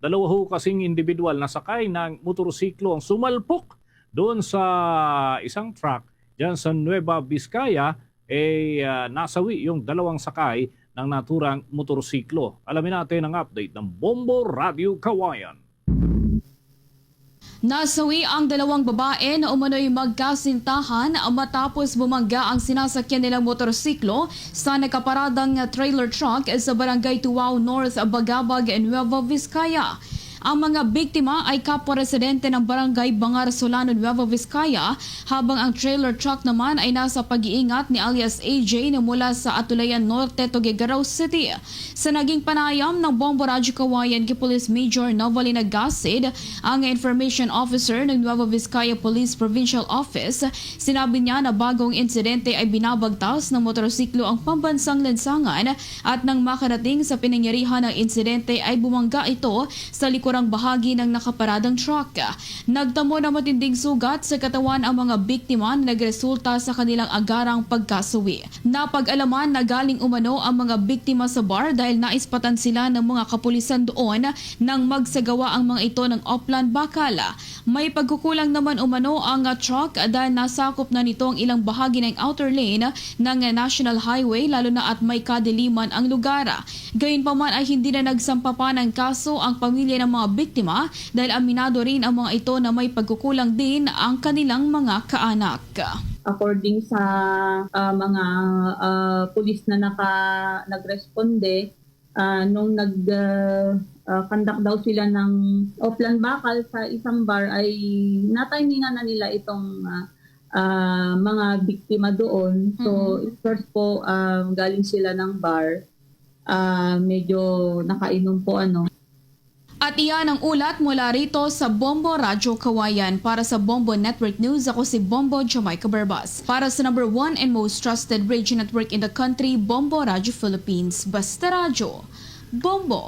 Dalawa ho kasing individual na sakay ng motorsiklo ang sumalpok doon sa isang truck dyan sa Nueva Vizcaya eh ah, nasawi yung dalawang sakay ng naturang motorsiklo. Alamin natin ang update ng Bombo Radio Kawayan. Nasawi ang dalawang babae na umano'y magkasintahan matapos bumangga ang sinasakyan nilang motorsiklo sa nakaparadang trailer truck sa Barangay Tuwao North, Bagabag, Nueva Vizcaya. Ang mga biktima ay kapwa-residente ng barangay Bangar Solano, Nueva Vizcaya, habang ang trailer truck naman ay nasa pag-iingat ni alias AJ na mula sa Atulayan Norte, Tuguegarao City. Sa naging panayam ng Bombo Radyo Kawayan kay Police Major Novalina Gasid, ang information officer ng Nueva Vizcaya Police Provincial Office, sinabi niya na bagong insidente ay binabagtas ng motorsiklo ang pambansang lansangan at nang makarating sa pinangyarihan ng insidente ay bumangga ito sa likurang bahagi ng nakaparadang truck. Nagtamo na matinding sugat sa katawan ang mga biktima na nagresulta sa kanilang agarang pagkasuwi. Napag-alaman na galing umano ang mga biktima sa bar dahil naispatan sila ng mga kapulisan doon nang magsagawa ang mga ito ng Oplan Bakala. May pagkukulang naman umano ang truck dahil nasakop na nito ang ilang bahagi ng outer lane ng National Highway lalo na at may kadiliman ang lugar. Gayunpaman ay hindi na nagsampa pa ng kaso ang pamilya ng mga biktima dahil aminado rin ang mga ito na may pagkukulang din ang kanilang mga kaanak. according sa ah, mga ah, pulis na naka nagresponde ah, nung nag ah, ah, conduct daw sila ng Oplan Bakal sa isang bar ay natimingan na nila itong ah, ah, mga biktima doon. So, first po ah, galing sila ng bar. Ah, medyo nakainom po ano. At iyan ang ulat mula rito sa Bombo Radyo Kawayan. Para sa Bombo Network News, ako si Bombo Jamaica Barbas. Para sa number one and most trusted radio network in the country, Bombo Radyo Philippines. Basta Radyo. Bombo.